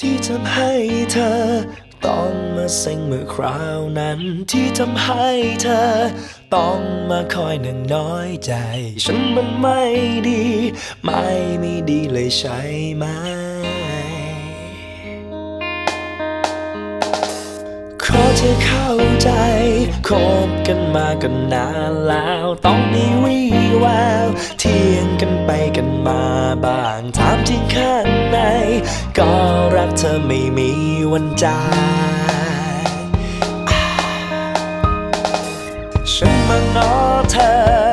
ที่ทำให้เธอ ต้องมาเซ็งเมื่อคราวนั้น ที่ทำให้เธอ ต้องมาคอยหนึ่งน้อยใจ ฉันมันไม่ดี ไม่มีดีเลยใช่ไหมขอเธอเข้าใจ คบกันมากันนานแล้ว ต้องมีวี่แววเที่ยงกันไปกันมาบ้าง ถามที่ข้าง ก็รักเธอไม่มีวันจางฉันมาง้อเธอเธอ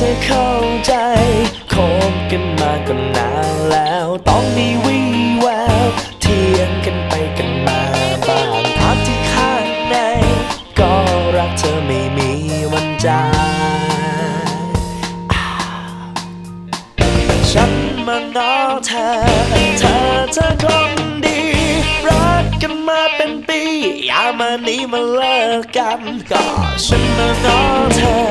เธอเข้าใจคบกันมาก็นานแล้ว ต้องมีวี่แววเที่ยงกันไปกันมาบางถามที่ข้างใน ก็รักเธอไม่มีวันจางฉันมาง้อเธอเธอเธอคนดี รักกันมาเป็นปี อย่ามานี้มาเลิกกัน ก็ฉันมาง้อเธอ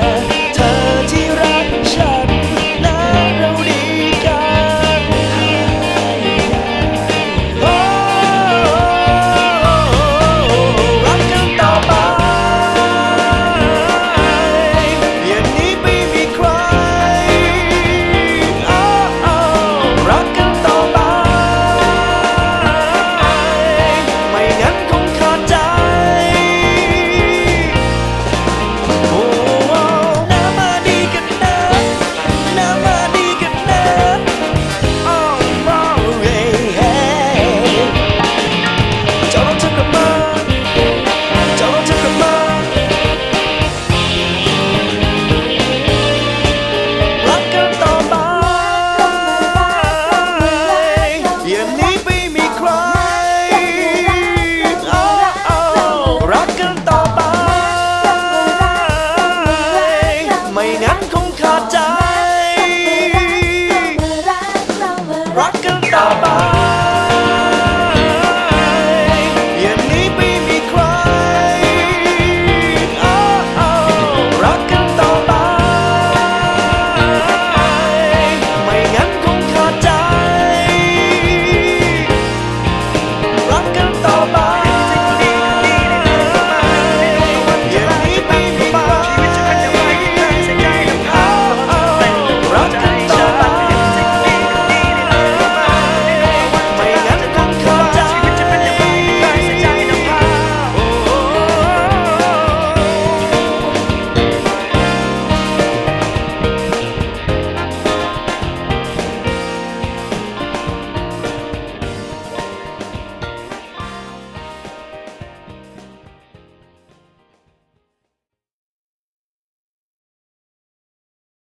rock and roll.